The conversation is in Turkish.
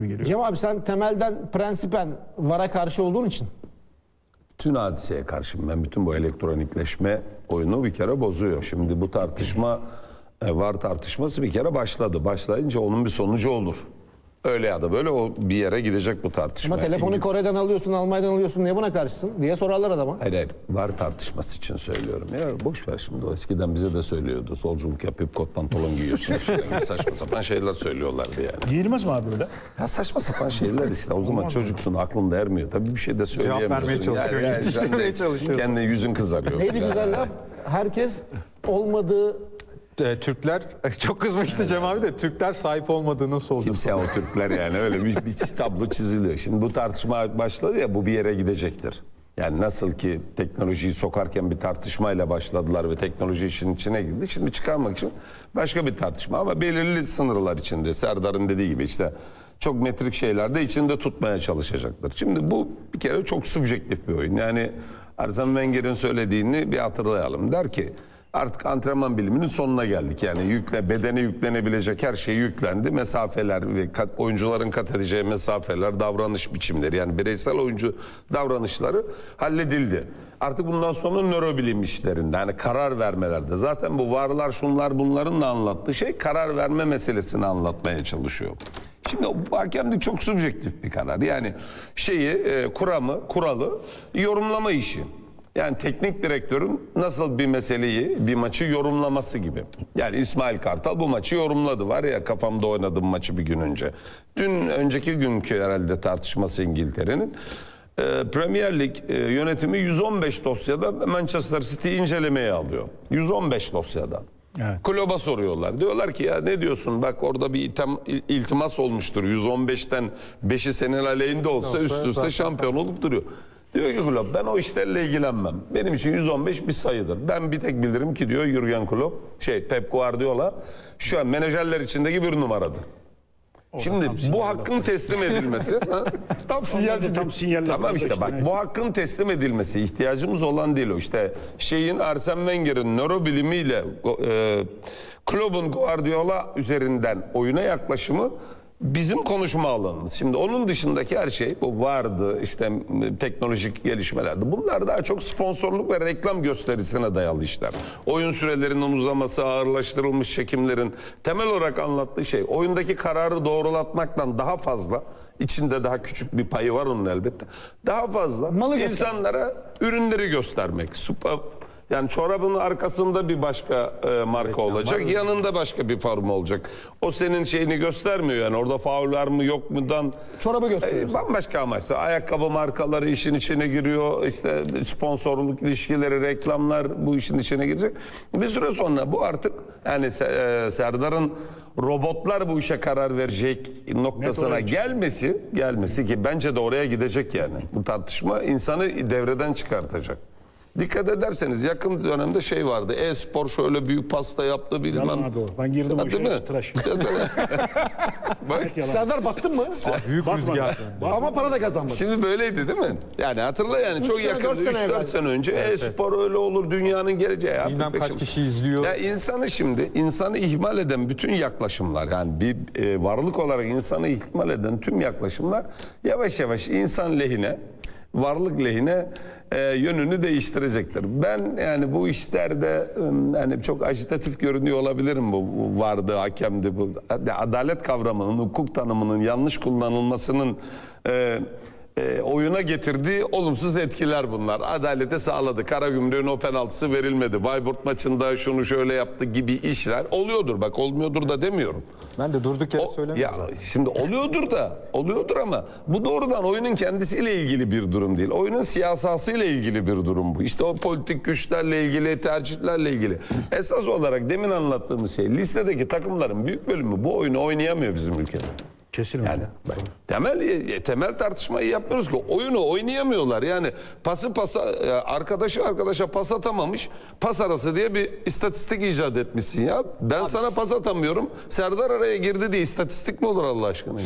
geliyor. Cem abi sen temelden prensipen VAR'a karşı olduğun için Bütün hadiseye karşıyım ben. Bütün bu elektronikleşme oyunu bir kere bozuyor. Şimdi bu tartışma e, var tartışması bir kere başladı. Başlayınca onun bir sonucu olur. Öyle ya da böyle o bir yere gidecek bu tartışma. ama telefonu Kore'den alıyorsun, Almanya'dan alıyorsun niye buna karşısın diye sorarlar adama. Hayır hayır var tartışması için söylüyorum. Ya boş ver şimdi o eskiden bize de söylüyordu. Solculuk yapıp kot pantolon giyiyorsun. Yani saçma sapan şeyler söylüyorlardı yani. Giyilmez mi abi böyle? Ya saçma sapan şeyler işte. O zaman çocuksun aklında ermiyor. Tabii bir şey de söyleyemiyorsun. vermeye çalışıyor, sen yetiştirmeye de çalışıyor. Kendi yüzün kızarıyor. Neydi güzel laf? Herkes olmadığı E, Türkler çok kızmıştı Cem abi de Türkler sahip olmadığının solcusu. Kimse o Türkler yani öyle bir, bir tablo çiziliyor. Şimdi bu tartışma başladı ya bu bir yere gidecektir. Yani nasıl ki teknolojiyi sokarken bir tartışmayla başladılar ve teknoloji işin içine girdi. Şimdi çıkarmak için başka bir tartışma ama belirli sınırlar içinde. Serdar'ın dediği gibi işte çok metrik şeyler de içinde tutmaya çalışacaklar. Şimdi bu bir kere çok subjektif bir oyun. Yani Arsene Wenger'in söylediğini bir hatırlayalım. Der ki Artık antrenman biliminin sonuna geldik. Yani yükle bedene yüklenebilecek her şey yüklendi. Mesafeler ve kat, oyuncuların kat edeceği mesafeler, davranış biçimleri yani bireysel oyuncu davranışları halledildi. Artık bundan sonra nörobilim işlerinde yani karar vermelerde. Zaten bu varlar şunlar bunların da anlattığı şey karar verme meselesini anlatmaya çalışıyor. Şimdi bu hakemlik çok subjektif bir karar. Yani şeyi, e, kuramı, kuralı yorumlama işi. Yani teknik direktörün nasıl bir meseleyi, bir maçı yorumlaması gibi. Yani İsmail Kartal bu maçı yorumladı. Var ya kafamda oynadım maçı bir gün önce. Dün önceki günkü herhalde tartışması İngiltere'nin. Ee, Premier Lig e, yönetimi 115 dosyada Manchester City incelemeye alıyor. 115 dosyada. Evet. Kloba soruyorlar. Diyorlar ki ya ne diyorsun bak orada bir item, il- iltimas olmuştur. 115'ten 5'i senin aleyhinde olsa üst üste şampiyon olup duruyor. Diyor ki Klopp ben o işlerle ilgilenmem. Benim için 115 bir sayıdır. Ben bir tek bilirim ki diyor Jurgen Klopp, şey Pep Guardiola şu an menajerler içindeki bir numaradır. Şimdi tam bu hakkın teslim edilmesi ha? tam sinyalci tam sinyal Tamam işte bak bu hakkın teslim edilmesi ihtiyacımız olan değil o işte şeyin Arsene Wenger'in nörobilimiyle e, Klopp'un Guardiola üzerinden oyuna yaklaşımı bizim konuşma alanımız. Şimdi onun dışındaki her şey bu vardı işte teknolojik gelişmelerdi. Bunlar daha çok sponsorluk ve reklam gösterisine dayalı işler. Oyun sürelerinin uzaması, ağırlaştırılmış çekimlerin temel olarak anlattığı şey oyundaki kararı doğrulatmaktan daha fazla içinde daha küçük bir payı var onun elbette. Daha fazla Malı insanlara ürünleri göstermek. Supa, yani çorabın arkasında bir başka e, marka olacak, yanında başka bir forma olacak. O senin şeyini göstermiyor yani orada faul var mı yok mudan Çorabı gösteriyor. e, bambaşka amaçla ayakkabı markaları işin içine giriyor. İşte sponsorluk ilişkileri, reklamlar bu işin içine girecek. Bir süre sonra bu artık yani e, Serdar'ın robotlar bu işe karar verecek noktasına gelmesi gelmesi ki bence de oraya gidecek yani. Bu tartışma insanı devreden çıkartacak. Dikkat ederseniz yakın dönemde şey vardı. E-spor şöyle büyük pasta yaptı bilmem. Yalan abi o. Ben girdim o işe, mi? tıraş. Bak, Yalan. Serdar baktın mı? Büyük Bakma. rüzgar. Ama para da kazanmadın. Şimdi böyleydi değil mi? Yani hatırla yani Üç çok sene, yakın dört sene 3-4 evvel. sene önce e-spor öyle olur dünyanın geleceği. ya. Bilmem kaç Peşim- kişi izliyor. Ya insanı şimdi insanı ihmal eden bütün yaklaşımlar yani bir e, varlık olarak insanı ihmal eden tüm yaklaşımlar yavaş yavaş insan lehine varlık lehine e, yönünü değiştirecektir. Ben yani bu işlerde yani çok ajitatif görünüyor olabilirim bu, bu vardı hakemdi bu adalet kavramının hukuk tanımının yanlış kullanılmasının e, e, oyuna getirdiği olumsuz etkiler bunlar. Adalete sağladı. Karagümrük'ün o penaltısı verilmedi. Bayburt maçında şunu şöyle yaptı gibi işler oluyordur. Bak olmuyordur da demiyorum. Ben de durduk yere söylemiyorum. ya şimdi oluyordur da oluyordur ama bu doğrudan oyunun kendisiyle ilgili bir durum değil. Oyunun siyasasıyla ilgili bir durum bu. İşte o politik güçlerle ilgili, tercihlerle ilgili. Esas olarak demin anlattığımız şey listedeki takımların büyük bölümü bu oyunu oynayamıyor bizim ülkede. Kesin öyle. Yani bak, temel e, temel tartışmayı yapmıyoruz ki oyunu oynayamıyorlar. Yani pası pasa e, arkadaşı arkadaşa pas atamamış. Pas arası diye bir istatistik icat etmişsin ya. Ben sana pas atamıyorum. Serdar araya girdi diye istatistik mi olur Allah aşkına? ya?